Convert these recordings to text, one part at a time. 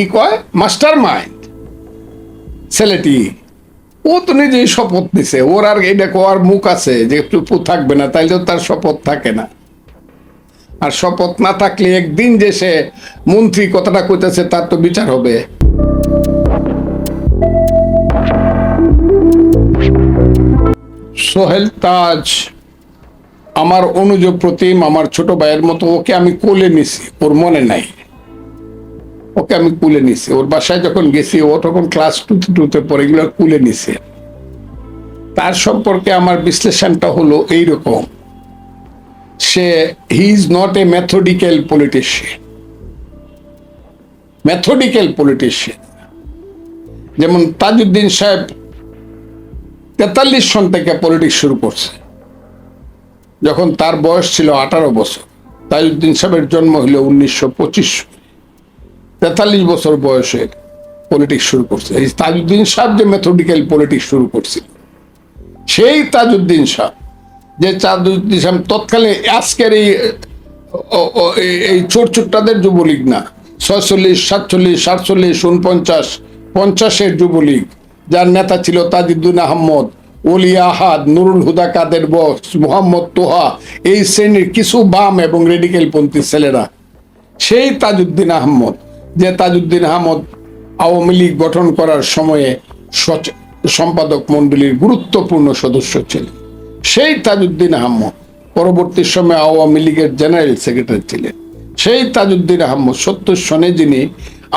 কি কয়? Master mind ছেলেটি, ও তো নিজেই শপথ নিছে। ওর আর এটা কোয়ার মুখ আছে যে চুপু থাকবে না তাইলে তার শপথ থাকে না। আর শপথ না থাকলে একদিন যে সে মন্ত্রী কথাটা কইতেছে, তার তো বিচার হবে। সোহেল তাজ, আমার অনুজ প্রতিম, আমার ছোট ভাইয়ের মতো, ওকে আমি কোলে নিছি। ওর মনে নাই। ওকে আমি কুলে নিছি। ওর বাসায় যখন গেছি, ও তখন ক্লাস টুতে টুতে পরে এগুলো কুলে নিছে। তার সম্পর্কে আমার বিশ্লেষণটা হলো এইরকম। সে he is not a methodical politician methodical politician যেমন তাজউদ্দিন সাহেব তেতাল্লিশ সন থেকে পলিটিক্স শুরু করছে। যখন তার বয়স ছিল আঠারো বছর, তাজউদ্দিন সাহেবের জন্ম হলো উনিশশো পঁচিশ। তেতাল্লিশ বছর বয়সে পলিটিক্স শুরু করছে। এই তাজউদ্দিন সাহ যে মেথোডিক্যাল পলিটিক্স শুরু করছিল, সেই তাজউদ্দিন শাহ, যে তাজউদ্দিন শাহ তৎকালে আজকের এই এই- চোর চুট্টাদের যুবলীগ না, ছয়চল্লিশ, সাতচল্লিশ সাতচল্লিশ উনপঞ্চাশ পঞ্চাশের যুবলীগ, যার নেতা ছিল তাজউদ্দিন আহমদ, ওলি আহাদ, নুরুল হুদা কাদের বস, মোহাম্মদ তোহা, এই শ্রেণির কিছু বাম এবং রেডিক্যাল পন্থী ছেলেরা, সেই তাজউদ্দিন আহমদ যে তাজউদ্দিন আহমদ আওয়ামী লীগ গঠন করার সময়ে সম্পাদক মণ্ডলীর গুরুত্বপূর্ণ সদস্য ছিলেন। সেই তাজউদ্দিন আহমদ পরবর্তী সময়ে আওয়ামী লীগের জেনারেল সেক্রেটারি ছিলেন। সেই তাজউদ্দিন আহমদ সত্তর সনে যিনি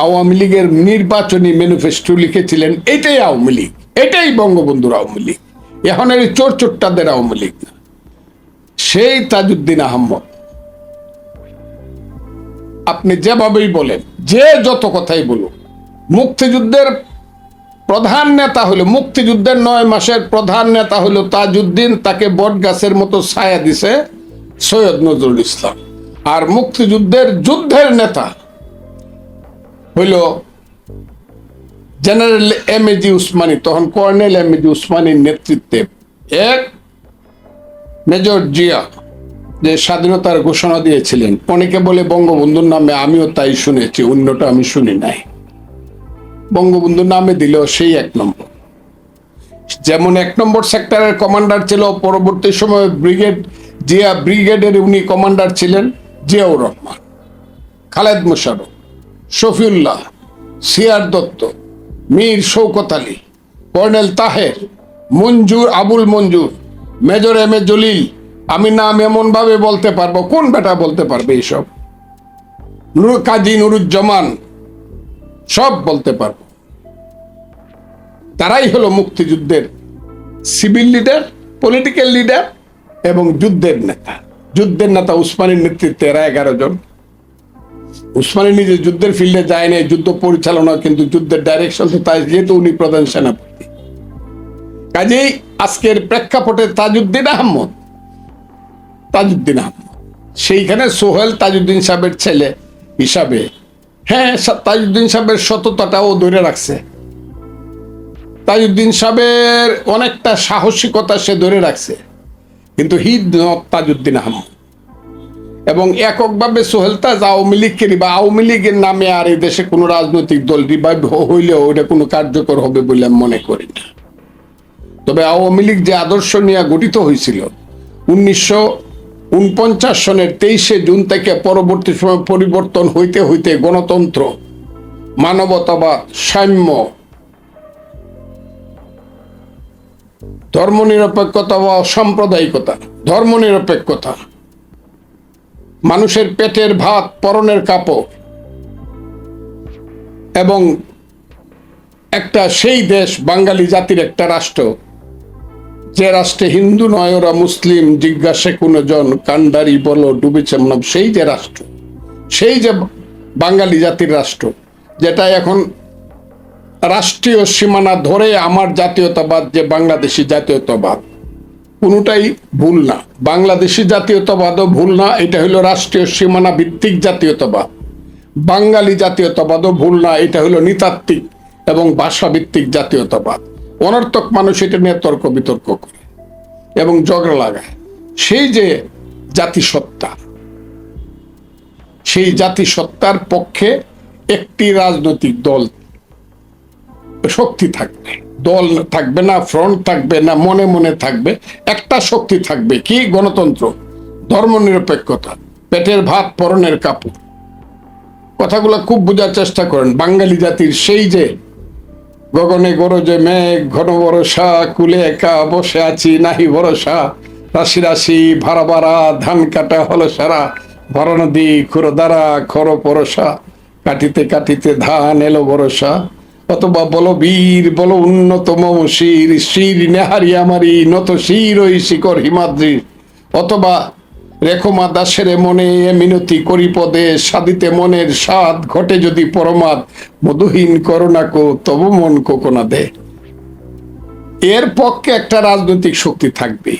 আওয়ামী লীগের নির্বাচনী ম্যানিফেস্টো লিখেছিলেন, এটাই আওয়ামী লীগ, এটাই বঙ্গবন্ধুর আওয়ামী লীগ। এখন এই চোর চোরটাদের আওয়ামী লীগ না। সেই তাজউদ্দিন আহমদ আপনি যেভাবেই বলেন, যে যত কথাই বলুন মুক্তিযুদ্ধের প্রধান নেতা হলো মুক্তিযুদ্ধের নয় মাসের প্রধান নেতা হলো তাজউদ্দিন, তাকে বট গাছের মতো ছায়া দিছে সৈয়দ নজরুল ইসলাম। আর মুক্তিযুদ্ধের যুদ্ধের নেতা হইল জেনারেল এম এজি উসমানী, তখন কর্নেল এম এজি উসমানীর নেতৃত্বে এক মেজর জিয়া। যে স্বাধীনতার ঘোষণা দিয়েছিলেন। অনেকে বলে বঙ্গবন্ধুর নামে আমিও তাই শুনেছি, অন্যটা আমি শুনি নাই। বঙ্গবন্ধুর নামে দিল সেই এক নম্বর। যেমন এক নম্বর সেক্টরের কমান্ডার ছিল, পরবর্তী সময়ে ব্রিগেড, জিয়া ব্রিগেডের উনি কমান্ডার ছিলেন, Ziaur Rahman, Khaled Musharraf Shafiullah, Siar Dutta, Mir Shaukat Ali, colonel Taher, Manzoor Abul Manzoor, major M A Jalil আমি নাম এমন ভাবে বলতে পারব, কোন বেটা বলতে পারবে এইসব? কাজী নুরুজ্জামান সব বলতে পারব। তারাই হলো মুক্তিযুদ্ধের সিভিল লিডার পলিটিক্যাল লিডার এবং যুদ্ধের নেতা। যুদ্ধের নেতা উসমানীর নেতৃত্বে এরা এগারো জন। উসমানী নিজে যুদ্ধের ফিল্ডে যায় নাই, যুদ্ধ পরিচালনা কিন্তু যুদ্ধের ডাইরেকশন তো তাই, যেহেতু উনি প্রধান সেনাপতি। কাজেই আজকের প্রেক্ষাপটে তাজউদ্দিন আহমদ তাজউদ্দিন আহমদ। সেইখানে সোহেল তাজউদ্দিন সাহেবের ছেলে হিসাবে। হ্যাঁ তাজউদ্দিন সাহেবের সততাটাও ধরে রাখছে। তাজউদ্দিন সাহেবের অনেকটা সাহসিকতা সে ধরে রাখছে। কিন্তু হিদ নট তাজউদ্দিন আহমদ। এবং এককভাবে সোহেল তাজ আওয়ামী লীগকে বা আওয়ামী লীগের নামে আর এই দেশে কোনো রাজনৈতিক দল রিভাইভ হইলেও ওটা কোনো কার্যকর হবে বলে আমি মনে করি না। তবে আওয়ামী লীগ যে আদর্শ নিয়ে গঠিত হয়েছিল, উনিশশো উনপঞ্চাশ সনের তেইশে জুন থেকে পরবর্তী সময় পরিবর্তন হইতে হইতে গণতন্ত্র, মানবতাবাদ, সাম্য, ধর্মনিরপেক্ষতা বা সাম্প্রদায়িকতা, ধর্মনিরপেক্ষতা, মানুষের পেটের ভাত, পরনের কাপড় এবং একটা সেই দেশ, বাঙালি জাতির একটা রাষ্ট্র। যে রাষ্ট্রে হিন্দু নয়, ওরা মুসলিম, জিজ্ঞাসে কোনো জন, কান্ডারি, বলো, ডুবেছে, মনে সেই যে রাষ্ট্র, সেই যে বাঙালি জাতির রাষ্ট্র, যেটা এখন রাষ্ট্রীয় সীমানা ধরে আমার জাতীয়তাবাদ যে বাংলাদেশি জাতীয়তাবাদ, কোনোটাই ভুল না। বাংলাদেশি জাতীয়তাবাদও ভুল না, এটা হলো রাষ্ট্রীয় সীমানা ভিত্তিক জাতীয়তাবাদ। বাঙালি জাতীয়তাবাদও ভুল না, এটা হলো নৃতাত্ত্বিক এবং ভাষাভিত্তিক জাতীয়তাবাদ। অনর্থক মানুষ এটা নিয়ে তর্ক বিতর্ক করে এবং ঝগড়া লাগায়। সেই যে জাতিসত্তা, সেই জাতিসত্তার পক্ষে একটি রাজনৈতিক দল শক্তি থাকবে। দল থাকবে না, ফ্রন্ট থাকবে না, মনে মনে থাকবে, একটা শক্তি থাকবে কি? গণতন্ত্র, ধর্মনিরপেক্ষতা, পেটের ভাত, পরনের কাপড়। কথাগুলো খুব বোঝার চেষ্টা করেন। বাঙালি জাতির সেই যে গগনে গরজে মেঘ, ঘন বরসা কুলে একা বসে আছি, নাহি ভরসা। রাশি রাশি ভাড়া ভাড়া, ধান কাটা হলো সারা। ভরা নদী, খুরো দ্বারা, খর পরসা। কাটিতে কাটিতে ধান এলো ভরসা। অথবা বলো বীর, বলো উন্নতম শির শির নেহারি আমারি, নত শির ওই শিকর হিমাদ্রির অথবা রেখমা দাসের মনে এ মিনতি করি পদে। সাদিতে মনের স্বাদ ঘটে যদি পরমাদ। মধুহীন করোনা কো, তব মন কোকোনা দে এর পক্ষে একটা রাজনৈতিক শক্তি থাকবে।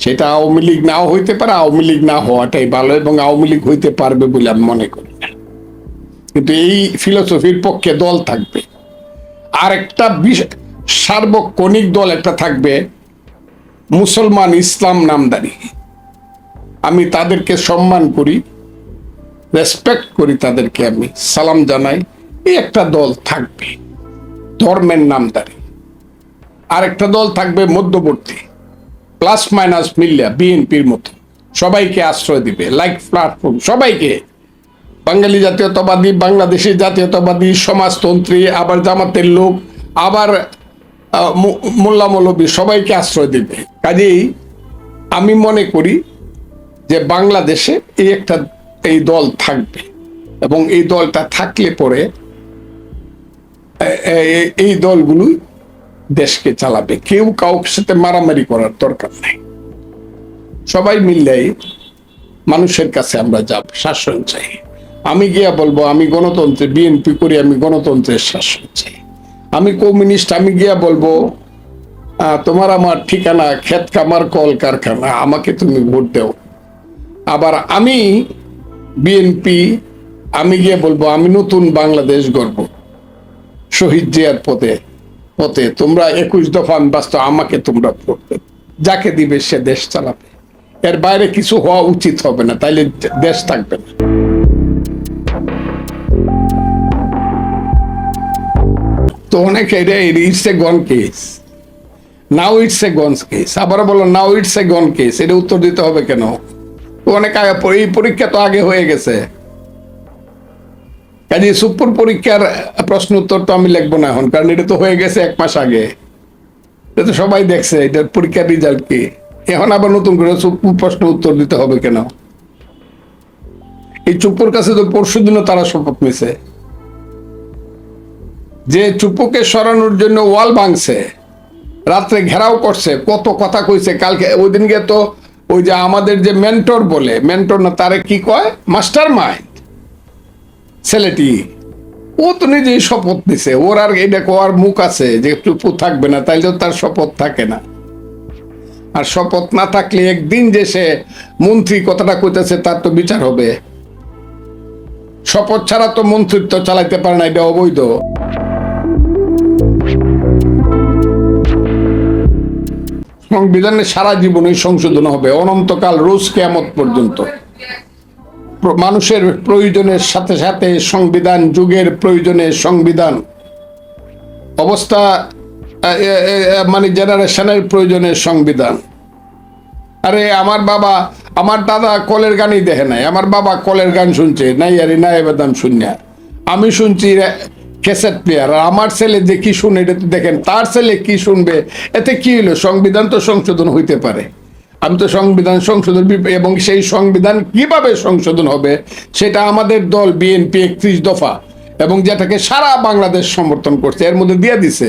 সেটা আওয়ামী লীগ নাও হইতে পারে, আওয়ামী লীগ না হওয়াটাই ভালো এবং আওয়ামী লীগ হইতে পারবে বলে আমি মনে করি। না কিন্তু এই ফিলোসফির পক্ষে দল থাকবে। আর একটা সার্বক্ষণিক দল একটা থাকবে, মুসলমান ইসলাম নামদারি আমি তাদেরকে সম্মান করি রেসপেক্ট করি তাদেরকে আমি, সালাম জানাই। এই একটা দল থাকবে, ধর্মের নামদারি আর একটা দল থাকবে মধ্যবর্তী প্লাস মাইনাস মিল্লা বিএনপির মতো। সবাইকে আশ্রয় দিবে লাইক প্ল্যাটফর্ম সবাইকে। বাঙালি জাতীয়তাবাদী, বাংলাদেশি জাতীয়তাবাদী, সমাজতন্ত্রী, আবার জামাতের লোক, আবার মোল্লা মৌলবী, সবাইকে আশ্রয় দিবে। কাজেই আমি মনে করি যে বাংলাদেশে এই একটা, এই দল থাকবে। এবং এই দলটা থাকলে পরে এই দলগুলোই দেশকে চালাবে। কেউ কাউকে সাথে মারামারি করার দরকার নেই। সবাই মিললে মানুষের কাছে আমরা যাব, শাসন চাই। আমি গিয়া বলব, আমি গণতন্ত্রে, বিএনপি করি, আমি গণতন্ত্রের শাসন চাই। আমি কমিউনিস্ট, আমি গিয়া বলব তোমার আমার ঠিকানা ক্ষেত কামার কল কারখানা আমাকে তুমি ভোট দাও। আবার আমি বিএনপি আমি গিয়ে বলব, আমি নতুন বাংলাদেশ গর্ব শহীদ জিয়ার পথে পথে তোমরা একুশ দফা আমি বাস্তব আমাকে তোমরা ভোট যাকে দিবে সে দেশ চালাবে। এর বাইরে কিছু হওয়া উচিত হবে না, তাইলে দেশ থাকবে না। তো অনেকে এটা it's a gone case now it's a gone case আবার বলো now it's a gone case এটা উত্তর দিতে হবে কেন? অনেক এই পরীক্ষা তো আগে হয়ে গেছে। কাজে সুপুর পরীক্ষার প্রশ্ন উত্তর তো আমি লিখব না এখন, কারণ এটা তো হয়ে গেছে এক মাস আগে। এটা তো সবাই দেখছে এটার পরীক্ষার রেজাল্ট কি। এখন আবার নতুন করে সুপুর প্রশ্ন উত্তর দিতে হবে কেন? এই চুপুর কাছে তো পরশু দিনও তারা শপথ নিছে। যে চুপুকে সরানোর জন্য ওয়াল ভাঙছে, রাত্রে ঘেরাও করছে, কত কথা কইছে, কালকে ওই দিনকে তো ওই যে আমাদের যে মেন্টর বলে মেন্টর না, তারে কি কয়? মাস্টার মাইন্ড ছেলেটি ও তো নিজেই শপথ নিছে। ওর আর এটা কোয়ার মুখ আছে যে চুপু থাকবে না তাইলে তো তার শপথ থাকে না। আর শপথ না থাকলে একদিন যে সে মন্ত্রী কথাটা কইতেছে, তার তো বিচার হবে। শপথ ছাড়া তো মন্ত্রিত্ব চালাইতে পারে না, এটা অবৈধ। সংবিধানে সারা জীবনে সংশোধন হবে। অনন্তকাল রোজ কেয়ামত পর্যন্ত। মানুষের প্রয়োজনের সাথে সাথে সংবিধান, যুগের প্রয়োজনে সংবিধান। অবস্থা মানে জেনারেশনের প্রয়োজনে সংবিধান। আরে আমার বাবা, আমার দাদা কলের গানই দেখে নাই। আমার বাবা কলের গান শুনছে। নাই আরে নাই বেদাম শুনিয়া। আমি শুনছি ক্যাসেট প্লেয়ার। আর আমার ছেলে যে কি শুনে, এটা দেখেন, তার ছেলে কি শুনবে? এতে কি হলো? সংবিধান তো সংশোধন হইতে পারে। আমি তো সংবিধান সংশোধন এবং সেই সংবিধান কীভাবে সংশোধন হবে, সেটা আমাদের দল বিএনপি একত্রিশ দফা এবং যেটাকে সারা বাংলাদেশ সমর্থন করছে, এর মধ্যে দিয়ে দিছে।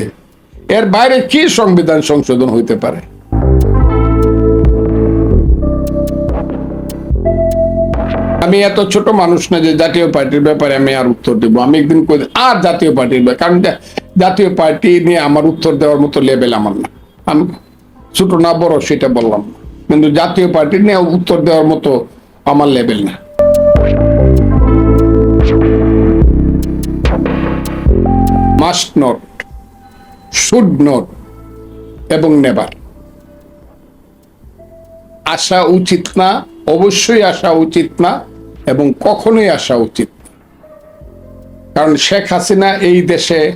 এর বাইরে কি সংবিধান সংশোধন হইতে পারে? আমি এত ছোট মানুষ না যে জাতীয় পার্টির ব্যাপারে আমি আর উত্তর দেব। আমি একদিন কই আর জাতীয় পার্টির কারণ জাতীয় পার্টি নিয়ে আমার উত্তর দেওয়ার মতো লেভেল আমার না। আমি ছোট না, বড় সেটা বললাম কিন্তু জাতীয় পার্টি নিয়ে উত্তর দেওয়ার মতো আমার লেভেল না। মাস্ট নট শুড নট এবং নেভার আসা উচিত না, অবশ্যই আসা উচিত না। এবং কখনোই আসা উচিত। কারণ শেখ হাসিনা এই দেশে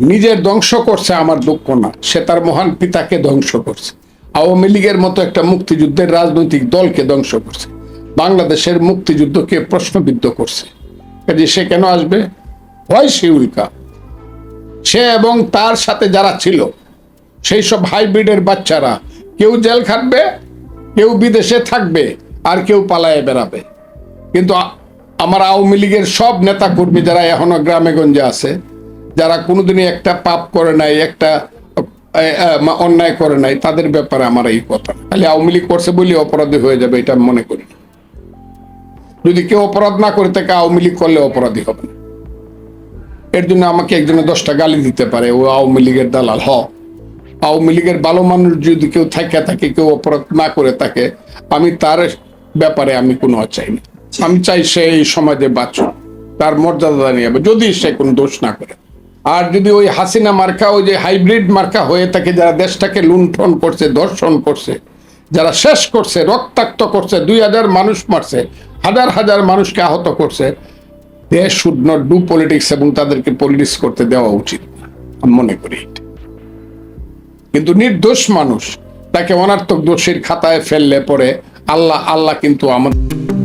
নিজের ধ্বংস করছে, আমার দুঃখ না। সে তার মহান পিতাকে ধ্বংস করছে। আওয়ামী লীগের মতো একটা মুক্তিযুদ্ধের রাজনৈতিক দলকে ধ্বংস করছে। বাংলাদেশের মুক্তিযুদ্ধকে প্রশ্নবিদ্ধ করছে। কাজে সে কেন আসবে? হয় সে উল্কা। সে এবং তার সাথে যারা ছিল, সেই সব হাইব্রিডের বাচ্চারা, কেউ জেল খাটবে, কেউ বিদেশে থাকবে, আর কেউ পালায়ে বেড়াবে। কিন্তু আমার আওয়ামী লীগের সব নেতা কর্মী যারা এখনও গ্রামে গঞ্জে আছে, যারা কোনোদিনই একটা পাপ করে নাই, একটা অন্যায় করে নাই, তাদের ব্যাপারে আমার এই কথা। খালি আওয়ামী লীগ করছে বলে অপরাধী হয়ে যাবে, এটা মনে করি। যদি কেউ অপরাধ না করে থাকে আওয়ামী লীগ করলে অপরাধী হবে না। এর জন্য আমাকে একজনে দশটা গালি দিতে পারে, ও আওয়ামী লীগের দালাল, হ। আওয়ামী লীগের ভালো মানুষ যদি কেউ থাকে থাকে কেউ অপরাধ না করে থাকে, আমি তার ব্যাপারে আমি কোনো চাই না আমি চাই সে এই সমাজে বাঁচুক তার মর্যাদা নিয়ে। যাবে, যদি সে কোনো দোষ না করে। আর যদি ওই হাসিনা মার্কা ওই যে হাইব্রিড মার্কা হয়ে থাকে যারা দেশটাকে লুণ্ঠন করছে দর্শন করছে যারা শেষ করছে রক্তাক্ত করছে দুই হাজার মানুষ মারছে হাজার হাজার মানুষকে আহত করছে দেশ শুড নট ডু পলিটিক্স এবং তাদেরকে পলিটিক্স করতে দেওয়া উচিত আমি মনে করি কিন্তু নির্দোষ মানুষ তাকে অনার্থক দোষীর খাতায় ফেললে পরে আল্লাহ আল্লাহ কিন্তু আমাদের